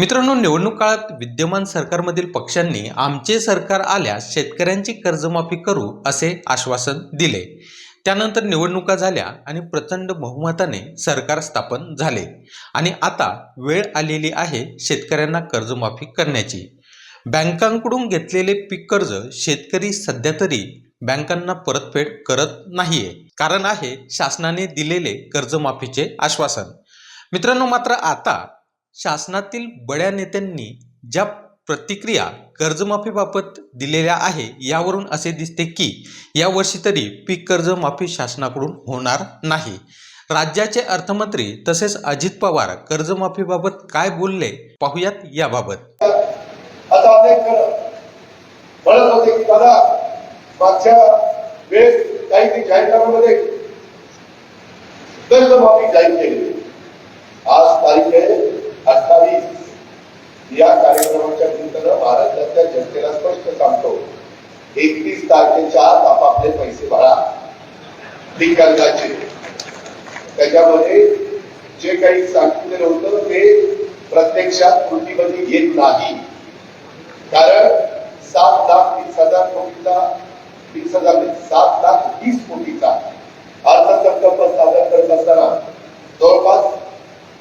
मित्रांनो निवडणूक काळात विद्यमान सरकारमधील पक्षांनी आमचे सरकार आल्यास शेतकऱ्यांची कर्जमाफी करू असे आश्वासन दिले. त्यानंतर निवडणुका झाल्या आणि प्रचंड बहुमताने सरकार स्थापन झाले. आणि आता वेळ आलेली आहे शेतकऱ्यांना कर्जमाफी करण्याची. बँकांकडून घेतलेले पीक कर्ज शेतकरी सध्या तरी बँकांना परतफेड करत नाहीये. कारण आहे शासनाने दिलेले कर्जमाफीचे आश्वासन. मित्रांनो मात्र आता शासनातील बड्या नेत्यांनी ज्या प्रतिक्रिया कर्जमाफीबाबत दिलेल्या आहे यावरून असे दिसते की यावर्षी तरी पीक कर्जमाफी शासनाकडून होणार नाही. राज्याचे अर्थमंत्री तसेच अजित पवार कर्जमाफीबाबत काय बोलले पाहुयात याबाबत. आता अनेक जण म्हणत होते की दादा मागच्या वेळेस काही ती जाहीरनाम्यामध्ये कर्जमाफी जाहीर केली. आज तारीख आहे महाराष्ट्रातल्या जनतेला स्पष्ट सांगतो, एकतीस तारखेच्या आत आपापले पैसे भरा. ती त्याच्यामध्ये जे काही सांगितलेलं होतं ते प्रत्यक्षात कृतीमध्ये नाही. कारण सात लाख तीस हज़ार कोटीचा, तीस हज़ार सात लाख तीस कोटीचा अर्थसंकल्प सादर करत असताना जवळपास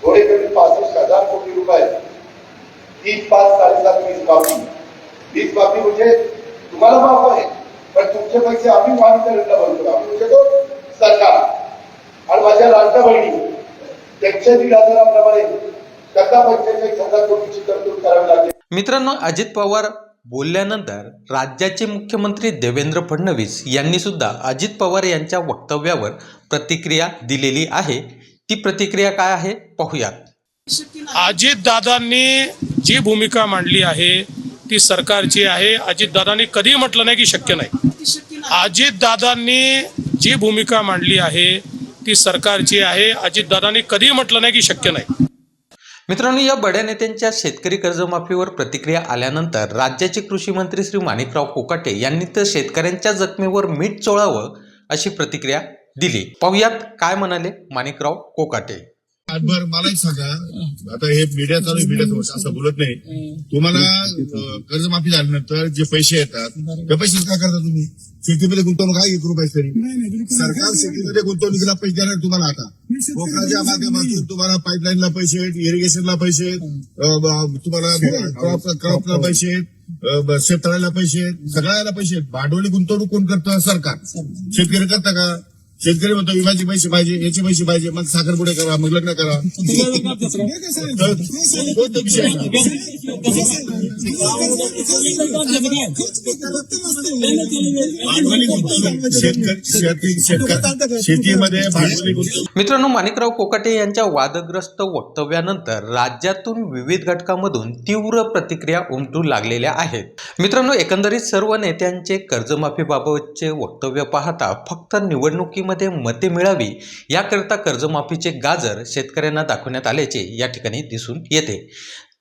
थोडे कमी पासष्ट हज़ार कोटी रुपये, तीन पाच साडेसात वीस माफ़ी वीस माफी म्हणजे तुम्हाला माफ आहे पण तुमचे पैसे आम्ही महावितरणला भरतो. आम्ही म्हणजे तो सरकार. आणि माझ्या लाडक्या बहिणी त्यांच्या दीड हजाराप्रमाणे त्यांना पंचेचाळीस हजार कोटीची तरतूद करावी लागेल. मित्रांनो अजित पवार बोलल्यानंतर राज्याचे मुख्यमंत्री देवेंद्र फडणवीस यांनी सुद्धा अजित पवार यांच्या वक्तव्यावर प्रतिक्रिया दिलेली आहे. ती प्रतिक्रिया काय आहे? पाहूयात. अजितदादांनी जी भूमिका मांडली आहे ती सरकारची आहे अजितदादांनी कधीही म्हटलं नाही की शक्य नाही. अजितदादांनी जी भूमिका मांडली आहे ती सरकारची आहे अजितदादांनी कधीही म्हटलं नाही की शक्य नाही. मित्रांनो या बड्या नेत्यांच्या शेतकरी कर्जमाफीवर प्रतिक्रिया आल्यानंतर राज्याचे कृषी मंत्री श्री माणिकराव कोकाटे यांनी तर शेतकऱ्यांच्या जखमेवर मीठ चोळावं अशी प्रतिक्रिया दिली. पाहुयात काय म्हणाले माणिकराव कोकाटे. बर मला एक सांगा. आता हे मीडिया चालू मीडिया असं बोलत नाही. तुम्हाला कर्जमाफी झाल्यानंतर जे पैसे येतात ते पैसे काय करता तुम्ही? शेतीमध्ये गुंतवणूक काय एक रुपये तरी. सरकार शेतीमध्ये गुंतवणुकीला पैसे देणार तुम्हाला आता. कोकणाच्या माध्यमातून तुम्हाला पाईपलाईनला पैसे आहेत इरिगेशनला पैसे आहेत तुम्हाला क्रॉप क्रॉपला पैसे आहेत शेततळ्याला पैसे आहेत सगळ्याला पैसे आहेत. भांडवली गुंतवणूक कोण करतं? सरकार. शेतकरी करता का? शेतकरी म्हणतो विम्याचे पैसे पाहिजे याचे पैसे पाहिजे मग साखरपुडे करा मग लग्न करा. तर विषय शेतीमध्ये मित्रांनो माणिकराव कोकाटे यांच्या वादग्रस्त वक्तव्यानंतर राज्यातून विविध घटकांमधून तीव्र प्रतिक्रिया उमटू लागलेल्या आहेत. मित्रांनो एकंदरीत सर्व नेत्यांचे कर्जमाफीबाबतचे वक्तव्य पाहता फक्त निवडणुकी निवडणुकीमध्ये मते मिळावी याकरिता कर्जमाफीचे गाजर शेतकऱ्यांना दाखवण्यात आल्याचे या ठिकाणी दिसून येते.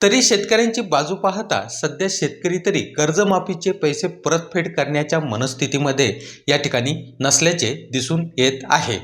तरी शेतकऱ्यांची बाजू पाहता सध्या शेतकरी तरी कर्जमाफीचे पैसे परतफेड करण्याच्या मनस्थितीमध्ये या ठिकाणी नसल्याचे दिसून येत आहे.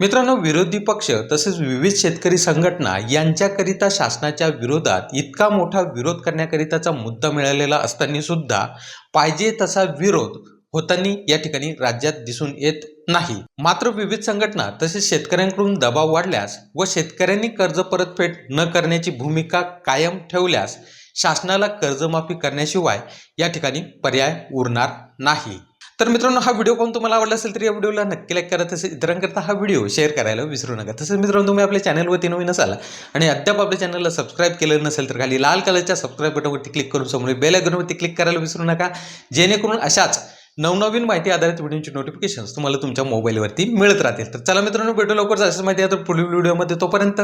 मित्रांनो विरोधी पक्ष तसेच विविध शेतकरी संघटना यांच्याकरिता शासनाच्या विरोधात इतका मोठा विरोध करण्याकरिताचा मुद्दा मिळालेला असताना सुद्धा पाहिजे तसा विरोध होताना या ठिकाणी राज्यात दिसून येत नाही. मात्र विविध संघटना तसेच शेतकऱ्यांकडून दबाव वाढल्यास व शेतकऱ्यांनी कर्ज परतफेड न करण्याची भूमिका कायम ठेवल्यास शासनाला कर्जमाफी करण्याशिवाय या ठिकाणी पर्याय उरणार नाही. तर मित्रांनो हा व्हिडिओ कोण तुम्हाला आवडला असेल तर या व्हिडिओला नक्की लाईक करा. तसेच इतरांकरता हा व्हिडिओ शेअर करायला विसरू नका. तसेच मित्रांनो तुम्ही आपल्या चॅनलवरती नवीन असाल आणि अद्याप आपल्या चॅनलला सबस्क्राईब केलं नसेल तर खाली लाल कलरच्या सबस्क्राईब बटनवरती क्लिक करून समोर बेल आयकॉनवरती क्लिक करायला विसरू नका. जेणेकरून अशाच नवनवीन माहिती आधारित व्हिडिओची नोटिफिकेशन्स तुम्हाला तुमच्या मोबाईलवरती मिळत राहतील. तर चला मित्रांनो भेटू लवकर असं माहिती आहे तर पुढील व्हिडिओमध्ये तोपर्यंत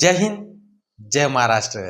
जय हिंद जय महाराष्ट्र.